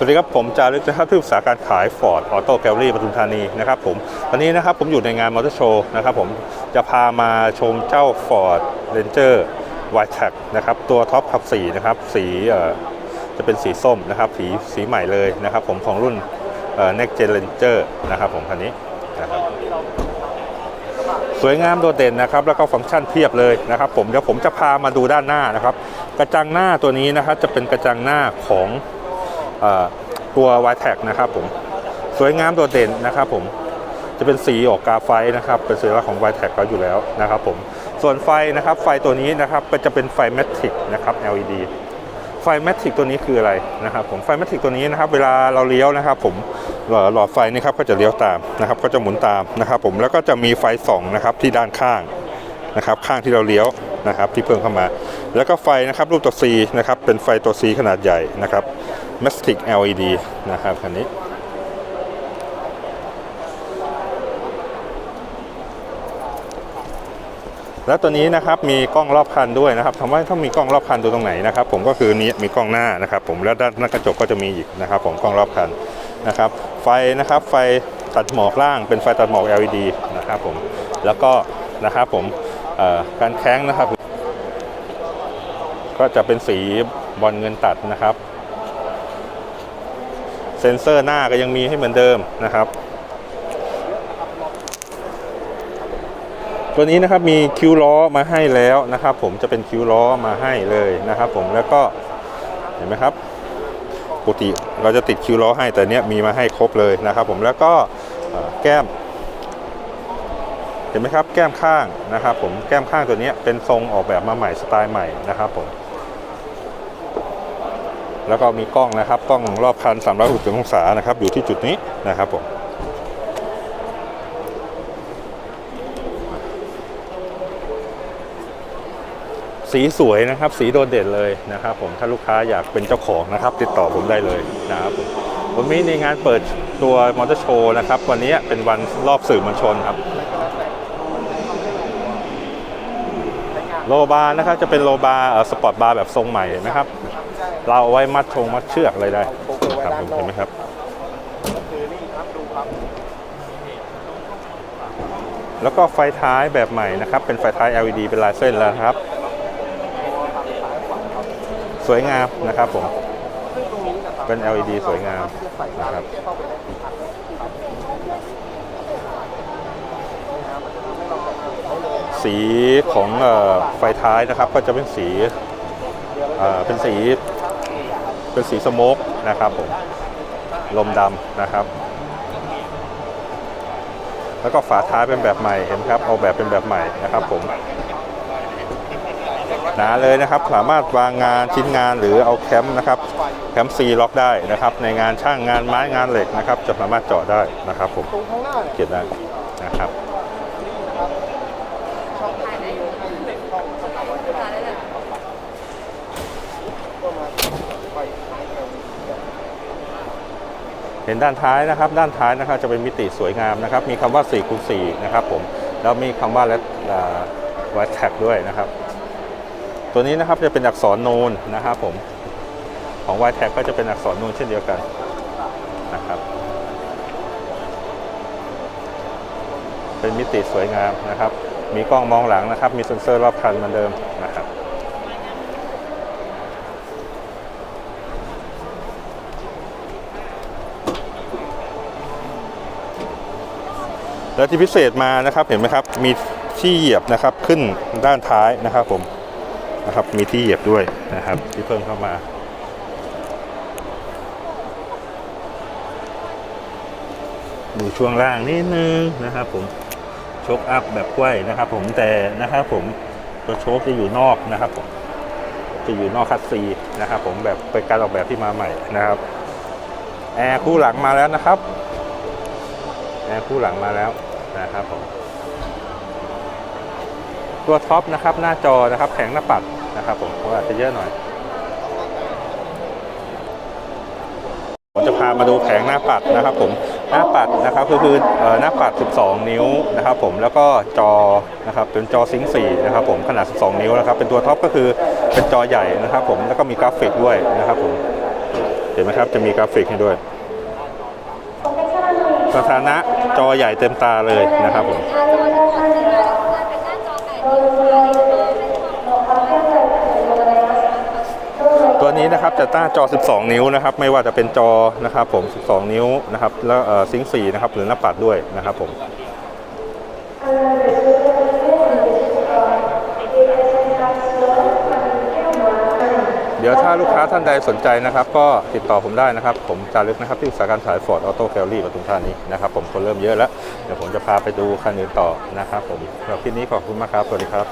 สวัสดีครับ ผมจารึกนะครับที่ปรึกษาการขาย Ford Auto Gallery ปทุมธานีนะครับผมตอนนี้นะครับผมอยู่ในงานมอเตอร์โชว์นะครับผมจะพามาชมเจ้า Ford Ranger w i t e c นะครับตัวท็อปขับสีนะครับสีเอ่อจะเป็นสีส้มนะครับสีสีใหม่เลยนะครับผมของรุ่นเอ่อ Next Gen Ranger นะครับผมคันนี้นะครับสวยงามโดดเด่นนะครับแล้วก็ฟังก์ชันเพียบเลยนะครับ ผมเดี๋ยวผมจะพามาดูด้านหน้านะครับ กระจังหน้าตัวนี้นะครับจะเป็นกระจังหน้าของ ตัว y t e c นะครับผมสวยงามโดดเด่นนะครับผมจะเป็นสีออกกาไฟนะครับเป็นสัญลักษณ์ของ y t e c เขาอยู่แล้วนะครับผมส่วนไฟนะครับไฟตัวนี้นะครับก็จะเป็นไฟแมทริกนะครับ LED ไฟแมทริกตัวนี้คืออะไรนะครับผมไฟแมทริกตัวนี้นะครับเวลาเราเลี้ยวนะครับผมหลอดหลอดไฟนี่ครับก็จะเลี้ยวตามนะครับก็จะหมุนตามนะครับผมแล้วก็จะมีไฟส่องนะครับที่ด้านข้างนะครับข้างที่เราเลี้ยวนะครับที่เพิ่มเข้ามา แล้วก็ไฟนะครับรูปตัว C นะครับเป็นไฟตัว C ขนาดใหญ่นะครับ m a s t i c LED นะครับคันนี้ แล้วตัวนี้นะครับมีกล้องรอบคันด้วยนะครับถามว่าถ้ามีกล้องรอบคันดูตรงไหนนะครับ ผมก็คือนี้มีกล้องหน้านะครับ ผมแล้วด้านหน้ากระจกก็จะมีอีกนะครับ ผมกล้องรอบคันนะครับ ไฟนะครับไฟตัดหมอกล่างเป็นไฟตัดหมอก LED นะครับผมแล้วก็นะครับผมการแข้งนะครับ ก็จะเป็นสีบอลเงินตัดนะครับ เซ็นเซอร์หน้าก็ยังมีให้เหมือนเดิมนะครับ ตัวนี้นะครับมีคิ้วล้อมาให้แล้วนะครับ ผมจะเป็นคิ้วล้อมาให้เลยนะครับ ผมแล้วก็เห็นไหมครับปกติเราจะติดคิ้วล้อให้แต่เนี้ยมีมาให้ครบเลยนะครับ ผมแล้วก็แก้ม เห็นไหมครับแก้มข้างนะครับ ผมแก้มข้างตัวนี้เป็นทรงออกแบบมาใหม่สไตล์ใหม่นะครับผม แล้วก็มีกล้องนะครับกล้องรอบคัน 360องศานะครับอยู่ที่จุดนี้นะครับผมสีสวยนะครับสีโดดเด่นเลยนะครับผมถ้าลูกค้าอยากเป็นเจ้าของนะครับ ติดต่อผมได้เลยนะครับผมวันนี้ในงานเปิดตัวมอเตอร์โชว์นะครับ วันนี้เป็นวันรอบสื่อมวลชนครับ โลบาร์นะครับจะเป็นโลบาร์สปอร์ตบาร์แบบทรงใหม่นะครับ เราเอาไว้มัดชงมัดเชือกอะไรได้ครับผมเห็นไหมครับแล้วก็ไฟท้ายแบบใหม่นะครับ เป็นไฟท้าย LED เป็นลายเส้นแล้วนะครับ สวยงามนะครับผม เป็น LED สวยงามนะครับสีของเอ่อไฟท้ายนะครับก็จะเป็นสี เป็นสีเป็นสีสโมกนะครับผมลมดำนะครับ แล้วก็ฝาท้ายเป็นแบบใหม่เห็นครับเอาแบบเป็นแบบใหม่นะครับผมหนาเลยนะครับสามารถวางงานชิ้นงานหรือเอาแคมป์นะครับแคมป์ซีล็อกได้นะครับ ในงานช่างงานไม้งานเหล็กนะครับ จะสามารถเจาะได้นะครับผมเนี่ยเก็บได้นะครับ เห็นด้านท้ายนะครับ ด้านท้ายนะครับจะเป็นมิติสวยงามนะครับ มีคำว่า4คูณ4นะครับผมแล้วมีคำว่าและวท์แท็กด้วยนะครับ ตัวนี้นะครับจะเป็นอักษรนูนนะครับผมของ y t a g ก็จะเป็นอักษรนูนเช่นเดียวกันนะครับ เป็นมิติสวยงามนะครับ มีกล้องมองหลังนะครับ มีเซ็นเซอร์รอบคันเหมือนเดิมนะครับ แล้วที่พิเศษมานะครับเห็นไหมครับมีที่เหยียบนะครับขึ้นด้านท้ายนะครับผมนะครับมีที่เหยียบด้วยนะครับที่เพิ่มเข้ามาดูช่วงล่างนิดนึงนะครับผมโชคอัพแบบกล้วยนะครับ ผมแต่นะครับผมตัวโชคจะอยู่นอกนะครับผมจะอยู่นอกคัสซีนะครับ ผมแบบเป็นการออกแบบที่มาใหม่นะครับแอร์คู่หลังมาแล้วนะครับ แอร์คู่หลังมาแล้วนะครับผมตัวท็อปนะครับหน้าจอนะครับแผงหน้าปัดนะครับผมก็อาจจะเยอะหน่อยผมจะพามาดูแผงหน้าปัดนะครับผมหน้าปัดนะครับก็คือเอ่อหน้าปัด 12 นิ้วนะครับผมแล้วก็จอนะครับเป็นจอซิงค์4นะครับผมขนาด 12 นิ้วนะครับเป็นตัวท็อปก็คือเป็นจอใหญ่นะครับผมแล้วก็มีกราฟิกด้วยนะครับผมเห็นไหมครับจะมีกราฟิกให้ด้วย สถานะจอใหญ่เต็มตาเลยนะครับผมตัวนี้นะครับจะต้าจอ 12 นิ้วนะครับ ไม่ว่าจะเป็นจอนะครับผม 12 นิ้วนะครับ แล้วซิงค์4นะครับ หรือหน้าปัดด้วยนะครับผม เดี๋ยวถ้าลูกค้าท่านใดสนใจนะครับ ก็ติดต่อผมได้นะครับ ผมจารึกนะครับที่อุตสาหการขายฟอร์ดออโต้แคลลี่ปทุมธานีนะครับผมคนเริ่มเยอะแล้ว เดี๋ยวผมจะพาไปดูคันอื่นต่อนะครับผมสำหรับคลิปนี้ขอบคุณมากครับ สวัสดีครับ